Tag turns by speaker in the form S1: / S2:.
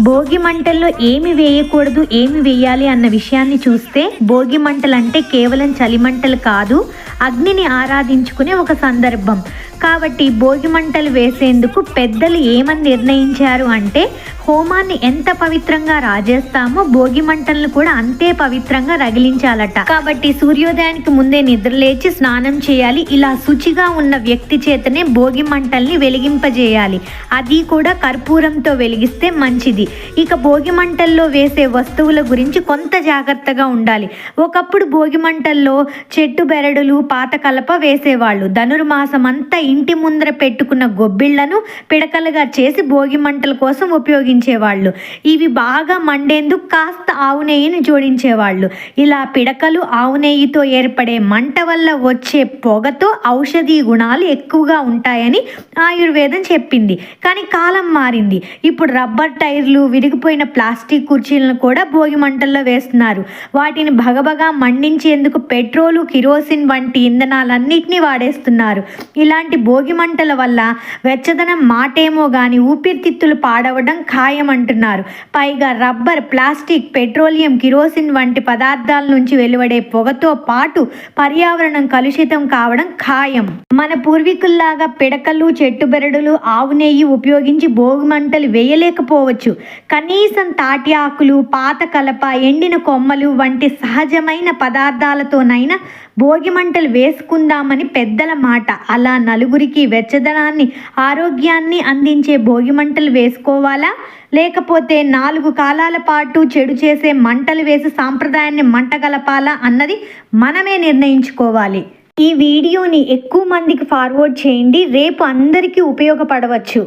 S1: భోగి మంటల్లో ఏమి వేయకూడదు ఏమి వేయాలి అన్న విషయాన్ని చూస్తే భోగి మంటలు అంటే కేవలం చలి మంటలు కాదు అగ్నిని ఆరాధించుకునే ఒక సందర్భం. కాబట్టి భోగి మంటలు వేసేందుకు పెద్దలు ఏమని నిర్ణయించారు అంటే హోమాన్ని ఎంత పవిత్రంగా రాజేస్తామో భోగి మంటలను కూడా అంతే పవిత్రంగా రగిలించాలట. కాబట్టి సూర్యోదయానికి ముందే నిద్రలేచి స్నానం చేయాలి. ఇలా శుచిగా ఉన్న వ్యక్తి చేతనే భోగి మంటల్ని వెలిగింపజేయాలి. అది కూడా కర్పూరంతో వెలిగిస్తే మంచిది. ఇక భోగి మంటల్లో వేసే వస్తువుల గురించి కొంత జాగ్రత్తగా ఉండాలి. ఒకప్పుడు భోగి మంటల్లో చెట్టు బెరడులు పాత కలప వేసేవాళ్ళు. ధనుర్మాసం అంతా ఇంటి ముందర పెట్టుకున్న గొబ్బిళ్ళను పిడకలుగా చేసి భోగి మంటల కోసం జోడించేవాళ్ళు. ఇవి బాగా మండేందుకు కాస్త ఆవు నెయ్యిని జోడించేవాళ్ళు. ఇలా పిడకలు ఆవు నెయ్యితో ఏర్పడే మంట వల్ల వచ్చే పొగతో ఔషధీ గుణాలు ఎక్కువగా ఉంటాయని ఆయుర్వేదం చెప్పింది. కానీ కాలం మారింది. ఇప్పుడు రబ్బర్ టైర్లు విరిగిపోయిన ప్లాస్టిక్ కుర్చీలను కూడా భోగి మంటల్లో వేస్తున్నారు. వాటిని భగభగా మండించేందుకు పెట్రోలు కిరోసిన్ వంటి ఇంధనాలన్నింటినీ వాడేస్తున్నారు. ఇలాంటి భోగి మంటల వల్ల వెచ్చదనం మాటేమో కానీ ఊపిరితిత్తులు పాడవడం ఖాయం అంటున్నారు. పైగా రబ్బర్ ప్లాస్టిక్ పెట్రోలియం కిరోసిన్ వంటి పదార్థాల నుంచి వెలువడే పొగతో పాటు పర్యావరణం కలుషితం కావడం ఖాయం. మన పూర్వీకుల్లాగా పిడకలు చెట్టు బెరడులు ఆవు నెయ్యి ఉపయోగించి భోగి మంటలు వేయలేకపోవచ్చు. కనీసం తాటి ఆకులు పాత కలప ఎండిన కొమ్మలు వంటి సహజమైన పదార్థాలతోనైనా భోగి మంటలు వేసుకుందామని పెద్దల మాట. అలా నలుగురికి వెచ్చదనాన్ని ఆరోగ్యాన్ని అందించే భోగి మంటలు వేసుకోవాలా? లేకపోతే నాలుగు కాలాల పాటు చెడు చేసే మంటలు వేసి సాంప్రదాయాన్ని మంటగలపాలా అన్నది మనమే నిర్ణయించుకోవాలి. ఈ వీడియోని ఎక్కువ మందికి ఫార్వర్డ్ చేయండి. రేపు అందరికీ ఉపయోగపడవచ్చు.